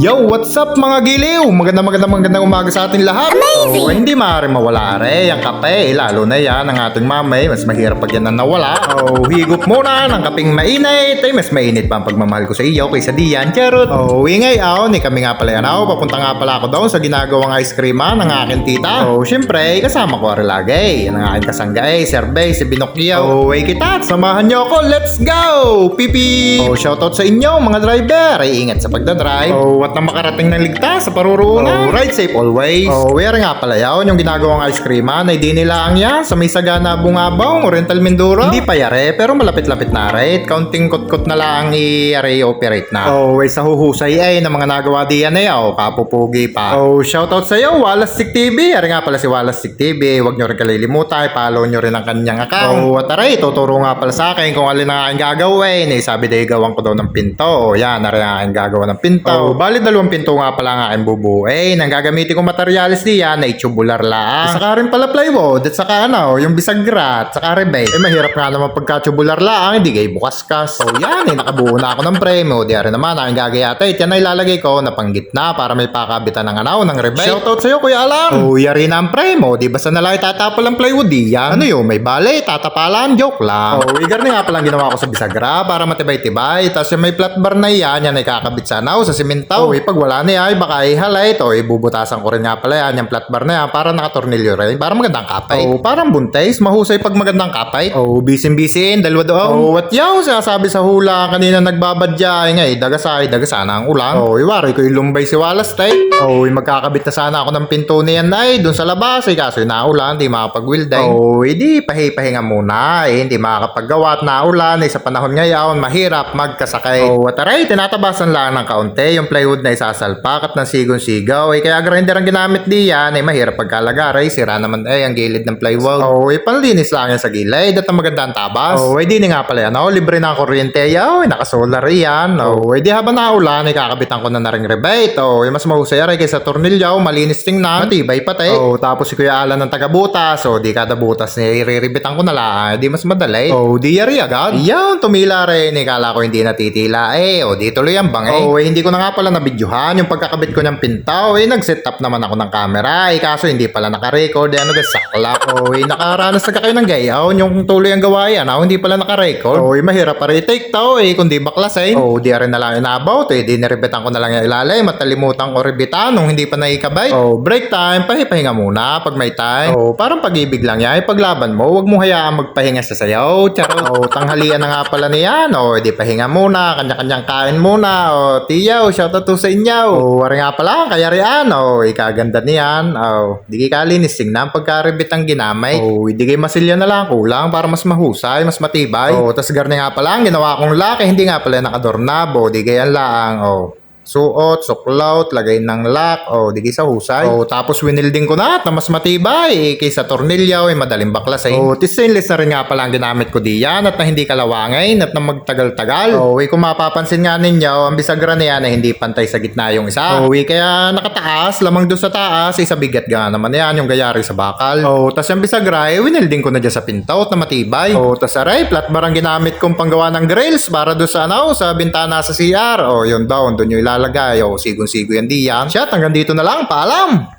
Yo, what's up mga giliw? Magandang magandang magandang umaga sa ating lahat. Amazing! Oh, hindi maaari mawala re, ang kape, lalo na yan ang ating mamay, mas mahirap pag yan ang nawala. Oh, higop muna ng kaping mainit, ay mas mainit pa ang pagmamahal ko sa iyo kaysa diyan, charot. Oh, ingay aw, ni kami nga pala yan aw, papunta nga pala ako doon sa ginagawang ice cream ng aking tita. Oh, syempre, kasama ko rin lagi. Yan ang aking kasangga eh, Serbay, si Binokyo. Oh, way kita, samahan niyo ako, let's go! Pipi! Oh, shoutout sa inyo mga driver, ay ingat sa pagdadrive. Oh, at na makarating ng ligtas sa paruruna. Oh, ride safe always. Oh, where nga pala yun, yung ginagawang ice cream ay di nila ang yan sa may sagana bungabong, Oriental Mindoro. Hindi pa yare, pero malapit-lapit na rate. Counting kot-kot na lang i-array operate na. Oh, way sa huhusay ay ng mga nagawa diyan ay oh, kapupugi pa. Oh, shoutout sa iyo, Wallace Sick TV. Ari nga pala si Wallace Sick TV. Huwag nyo rin kalilimutan, follow nyo rin ang kanyang account. Oh, at aray, tuturo nga pala sa akin kung alin ang aking gagawin. Eh, sabi dahil gawan ko daw ng pinto. Oh, yan, ari ang aking gagawa ng pinto. Oh, bali dalawang pinto nga pala ang aking bubuin. Ang gagamitin kong materialis diyan ay tubular lang. Saka rin pala plywood at saka ano, yung bisagrat, saka rebate. Eh, mahirap nga naman pagka tubular lang, hindi kayo bukas-kas. So, yan eh, nakabuo na ako ng frame. O, di naman, ang gagayata. Yan ay lalagay ko na panggitna para may pakabitan ng anaw ng rebate. Shoutout sa'yo, Kuya Alam. Oh, yari na ang frame. O, di ba sa nalay tatapal ang plywood yan? Ano yun, may bale, tatapalan, joke lang. Oh, igar na nga palang ginawa ko sa bisagra para matibay-tibay. Tapos yung may flat bar na yan, yan ay kakabit sa anaw, sa simentaw. Oh, eh, pag wala na yan, baka ihalay. O, ibubutasan ko rin nga pala yan, yung flat bar na yan, para nakatornilyo rin. Para magandang kapay. Oh, parang buntis, mahusay pag magandang kapay. Oh, bisin-bisin, dalawa doon. Oh, what yaw, sinasabi sa hula, kanina nagbabadya, ngay, dagasay, dagasana ang ulan. Oh, iwari ko yung lumbay si Wallace, tay. Oh, eh, magkakabit na sana ako ng pinto niyan, ay, dun sa labas, eh, kaso yung naulan, hindi makapag-wilday. Oh, hindi, pahi-pahinga muna, eh, hindi makakapaggawa at naulan, eh, sa panahon ngayon, mahirap magkasakay. Oh, at aray, tinatabasan lang ng kaunti, yung plywood na isasalpak at ng sigon-sigaw, eh, kaya grinder ang ginamit diyan, eh, mahirap pagkalagaray, sira naman, eh, ang gilid ng plywood. Oh, eh, panlinis lang yan sa gilid, at ang maganda ang tabas. Oh, eh, di nga pala yan, oh, libre na ang kuryente, yaw, eh, nakasolar yan, oh, eh, di habang naulan, eh, kakabitan ko na na ring rebate, oh, eh, mas mahusay aray kaysa tornilyo, malinis tingnan, matibay pati. Oh, tapos si Kuya Alan ng taga-butas, oh, di kada butas niya, iriribitan ko na lang, eh, di mas madali. Oh, di yari agad. Yan, tumila rin, eh, kala ko hindi natitila, eh, oh, di tuloy ang bangay. Oh, eh, hindi ko na nga pala nabidyohan, yung pagkakabit ko ng pintaw, eh, nag-set up naman ako ng camera, eh, kaso hindi pala naka-record, eh, ano ga sakla. Oh, eh, nakaranas na kayo ng gayaw, yung tuloy ang gawa yan, oh, hindi pala naka-record. Oh, eh, mahirap pa rin take tao, eh, kundi baklasin. Oh, di rin na lang inabaw, eh, di naribitan ko na lang yung ilalim, matalimutan ko ribitan nung hindi pa naikabay. Oh, break time, pahipahinga muna pag may time. Oh, parang pag-ibig lang yan, paglaban mo, wag mo hayaan magpahinga sa sayaw, charot. Oh, tanghalian na nga pala niyan, oh, di pahinga muna, kanya-kanyang kain muna, oh, tiyaw, shoutout to sa inyo. Oh, wari nga pala, kaya riyan, oh, ikaganda niyan, oh, di kalinis tingnan pagkaribit ang ginamay. Oh, di kay masilya na lang kulang para mas mahusay, mas matibay. Oh, tas garni nga pala, ang ginawa kong laki, hindi nga pala nakadornab, oh, di kaya lang, oh, suot, suklaut, lagay ng lock, o di sa husay. O tapos winilding ko na at na mas matibay, eh, kaysa tornilyo, eh, madaling baklasin. O stainless na rin nga pala ang ginamit ko diyan at na hindi kalawangin at na magtagal-tagal. O eh, kung mapapansin nga ninyo, ang bisagra na yan ay hindi pantay sa gitna yung isa. O eh, kaya nakataas, lamang doon sa taas, isa bigat nga naman yan, yung gayari sa bakal. O tas yung bisagra, eh, winilding ko na dyan sa pinto at na matibay. O tas aray, flat bar ang ginamit kong panggawa ng grills para doon sa ano, sa bintana sa CR. O yun daw, doon yung ilalagay. O sigon-sigo yan diyan. Shit, hanggang dito na lang. Paalam!